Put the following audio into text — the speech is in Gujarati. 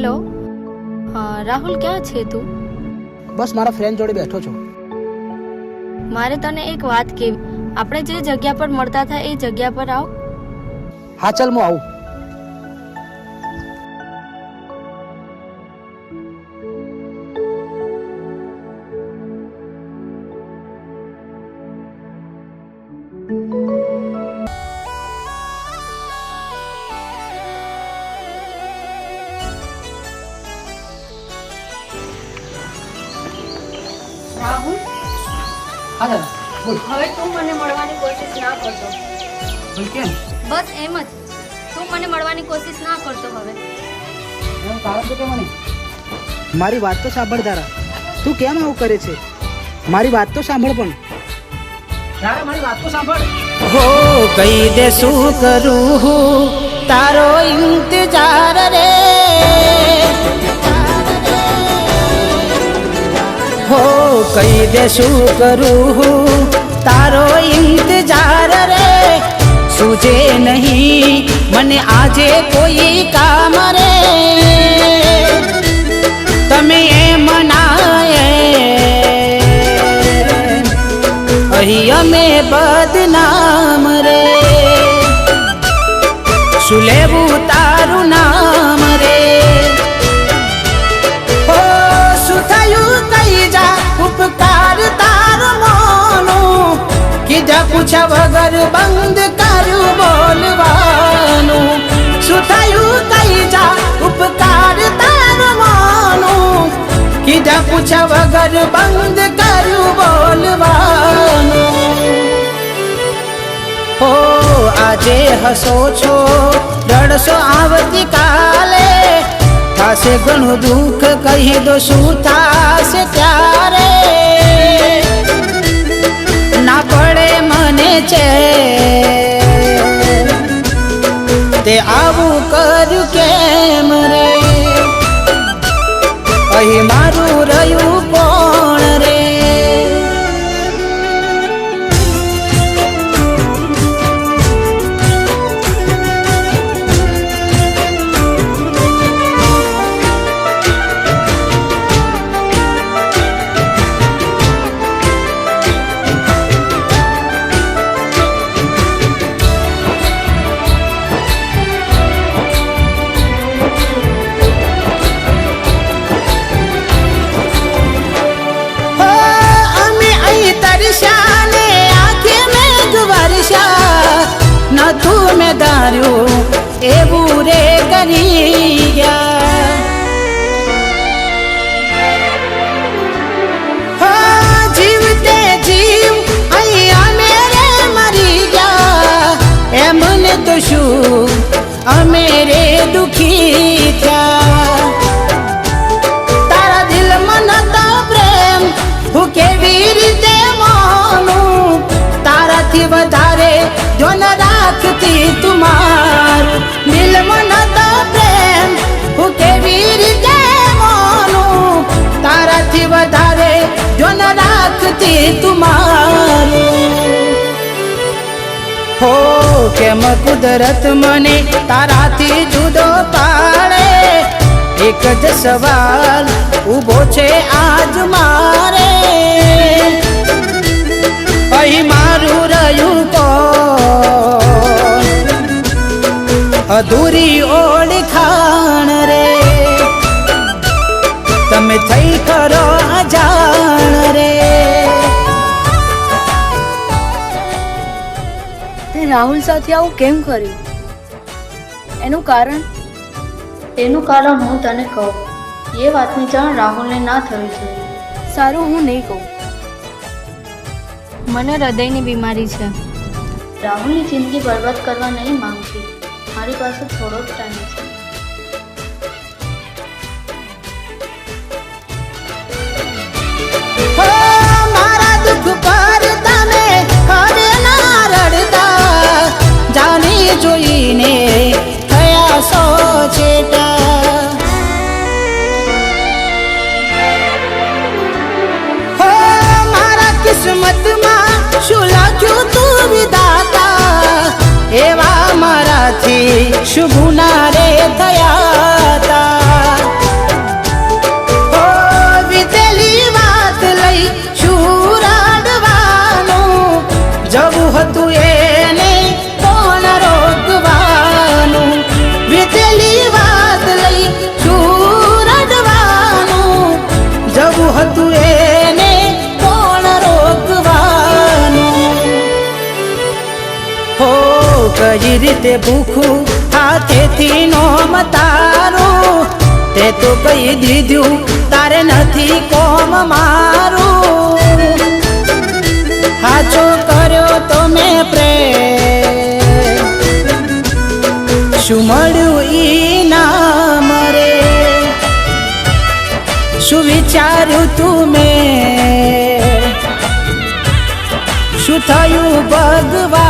હેલો. રાહુલ ક્યાં છે તું? બસ મારા ફ્રેન્ડ જોડે બેઠો છું. મારે તને એક વાત કેવી આપણે જે જગ્યા પર મળતા હતા એ જગ્યા પર આવ. હા ચાલ હું આવું. રાહુલ? હા દાદા બોલ. હવે તું મને મળવાની કોશિશ ના કરતો. બોલ કેમ? બસ એમ જ. તું મને મળવાની કોશિશ ના કરતો હવે. મારી વાત તો સાંભળ તારા તું કેમ આવું કરે છે? મારી વાત તો સાંભળ પણ. તારા મારી વાત તો સાંભળ. હો કહી દે શું કરું હું? તારો ઇંતજાર રે. હો, કહી દે શું કરું? હું તારો ઇંતજાર રે, સુજે નહીં. મને આજે કોઈ કામ રે. તમે એમ અહીં અમે બદનામ રે. શું લેવું પૂછા વગર બંધ કર્યું બોલવાનું શું થયું કઈ જા ઉપકાર તાર મોનું કીધા પૂછા વગર બંધ કર્યું બોલવાનું હો આજે હસો છો રડશો આવતી કાલે થાશે ઘણું દુઃખ કહી દો શું થાશે ત્યારે છે. તે આવું કર કેમ ધાર્યું, એવું રે કરી ગયા જીવતે જીવ અહીં અમે મરી ગયા. એમને તો શું, અમે રે દુખી હો, કેમ કુદરત મને તારાથી જુદો પાડે? એક જ સવાલ ઊભો છે આજ મારે. અહીં મારું રહ્યું કોણ અધૂરી ઓળખાણ રે. તમે થઈ કરો અજાણ રે. રાહુલ સાથે આવું કેમ કર્યું? એનું કારણ? તેનું કારણ હું તને કહું. એ વાતની જાણ રાહુલને ના થવી જોઈએ. સારું હું નહીં કહું. મને હૃદયની બીમારી છે. રાહુલની જિંદગી બરબાદ કરવા નહીં માંગતી. મારી પાસે થોડો જ ટાઈમ છે. હો! કિસ્મતમાં શું લખ્યું તું વિધાતા? એવા મારાથી શુભ ના કઈ રીતે ભૂખું? હાથેથી નોમ તારું તે તો કહી દીધું, તારે નથી કોમ મારું. હાચો કર્યો તો મેં પ્રેમ. શું મળ્યું ઈ ના મરે શું વિચાર્યું તું મેં? શું થયું ભગવાન?